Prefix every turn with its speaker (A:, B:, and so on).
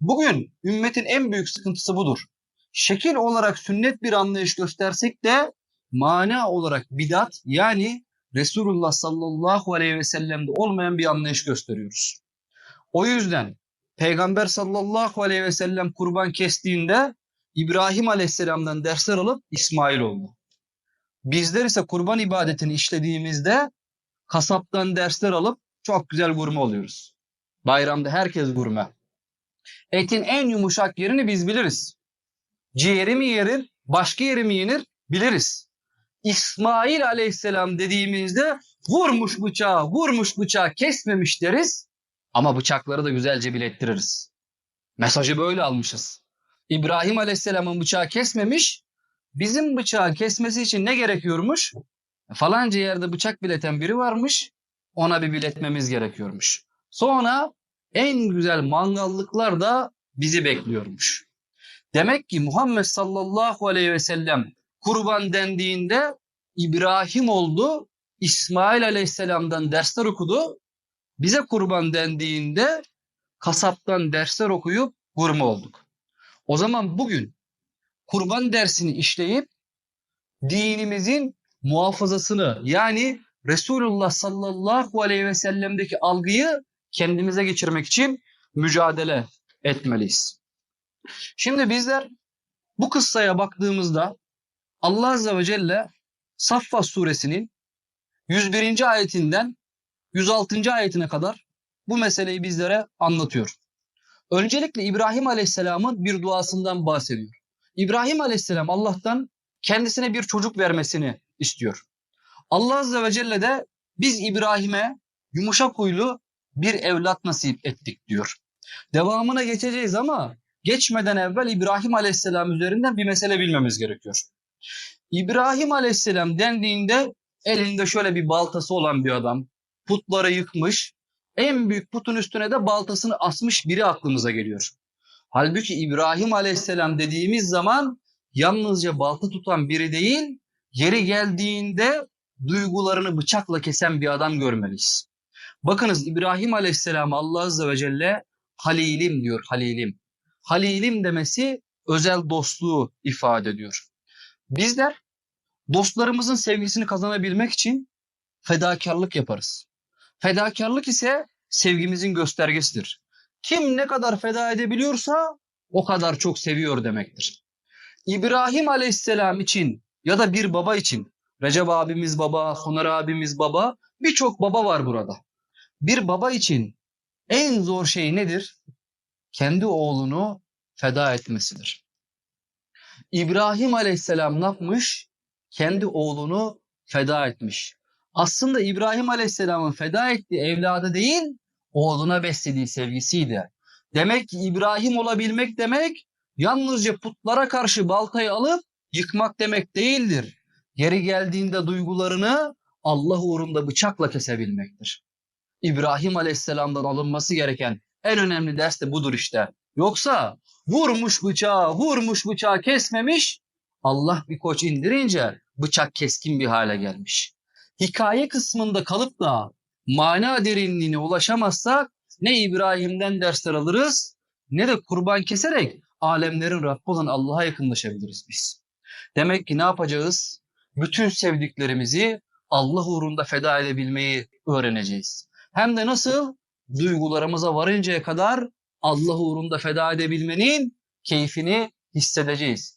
A: Bugün ümmetin en büyük sıkıntısı budur. Şekil olarak sünnet bir anlayış göstersek de mana olarak bidat yani Resulullah sallallahu aleyhi ve sellem'de olmayan bir anlayış gösteriyoruz. O yüzden Peygamber sallallahu aleyhi ve sellem kurban kestiğinde İbrahim aleyhisselamdan dersler alıp İsmail oldu. Bizler ise kurban ibadetini işlediğimizde kasaptan dersler alıp çok güzel gurme oluyoruz. Bayramda herkes gurme. Etin en yumuşak yerini biz biliriz. Ciğeri mi yenir, başka yeri mi yenir biliriz. İsmail aleyhisselam dediğimizde vurmuş bıçağı, vurmuş bıçağı kesmemiş deriz. Ama bıçakları da güzelce bilettiririz. Mesajı böyle almışız. İbrahim aleyhisselamın bıçağı kesmemiş, bizim bıçağı kesmesi için ne gerekiyormuş? Falanca yerde bıçak bileten biri varmış, ona bir biletmemiz gerekiyormuş. Sonra en güzel mangallıklar da bizi bekliyormuş. Demek ki Muhammed sallallahu aleyhi ve sellem kurban dendiğinde İbrahim oldu, İsmail aleyhisselamdan dersler okudu. Bize kurban dendiğinde kasaptan dersler okuyup gurme olduk. O zaman bugün kurban dersini işleyip dinimizin muhafazasını yani Resulullah sallallahu aleyhi ve sellem'deki algıyı kendimize geçirmek için mücadele etmeliyiz. Şimdi bizler bu kıssaya baktığımızda Allah Azze ve Celle Saffat suresinin 101. ayetinden 106. ayetine kadar bu meseleyi bizlere anlatıyor. Öncelikle İbrahim Aleyhisselam'ın bir duasından bahsediyor. İbrahim Aleyhisselam Allah'tan kendisine bir çocuk vermesini istiyor. Allah Azze ve Celle de biz İbrahim'e yumuşak huylu bir evlat nasip ettik diyor. Devamına geçeceğiz ama geçmeden evvel İbrahim Aleyhisselam üzerinden bir mesele bilmemiz gerekiyor. İbrahim Aleyhisselam dendiğinde elinde şöyle bir baltası olan bir adam. Putları yıkmış. En büyük putun üstüne de baltasını asmış biri aklımıza geliyor. Halbuki İbrahim Aleyhisselam dediğimiz zaman yalnızca balta tutan biri değil, yeri geldiğinde duygularını bıçakla kesen bir adam görmeliyiz. Bakınız İbrahim Aleyhisselam Allah Azze ve Celle Halilim diyor Halilim. Halilim demesi özel dostluğu ifade ediyor. Bizler dostlarımızın sevgisini kazanabilmek için fedakarlık yaparız. Fedakarlık ise sevgimizin göstergesidir. Kim ne kadar feda edebiliyorsa o kadar çok seviyor demektir. İbrahim Aleyhisselam için ya da bir baba için Recep abimiz baba, Soner abimiz baba, birçok baba var burada. Bir baba için en zor şey nedir? Kendi oğlunu feda etmesidir. İbrahim Aleyhisselam ne yapmış? Kendi oğlunu feda etmiş. Aslında İbrahim Aleyhisselam'ın feda ettiği evladı değil, oğluna beslediği sevgisiydi. Demek ki İbrahim olabilmek demek yalnızca putlara karşı baltayı alıp yıkmak demek değildir. Yeri geldiğinde duygularını Allah uğrunda bıçakla kesebilmektir. İbrahim Aleyhisselam'dan alınması gereken en önemli ders de budur işte. Yoksa vurmuş bıçağı, vurmuş bıçağı kesmemiş, Allah bir koç indirince bıçak keskin bir hale gelmiş. Hikaye kısmında kalıp da mana derinliğine ulaşamazsak ne İbrahim'den dersler alırız ne de kurban keserek alemlerin Rabbi olan Allah'a yakınlaşabiliriz biz. Demek ki ne yapacağız? Bütün sevdiklerimizi Allah uğrunda feda edebilmeyi öğreneceğiz. Hem de nasıl? Duygularımıza varıncaya kadar Allah uğrunda feda edebilmenin keyfini hissedeceğiz.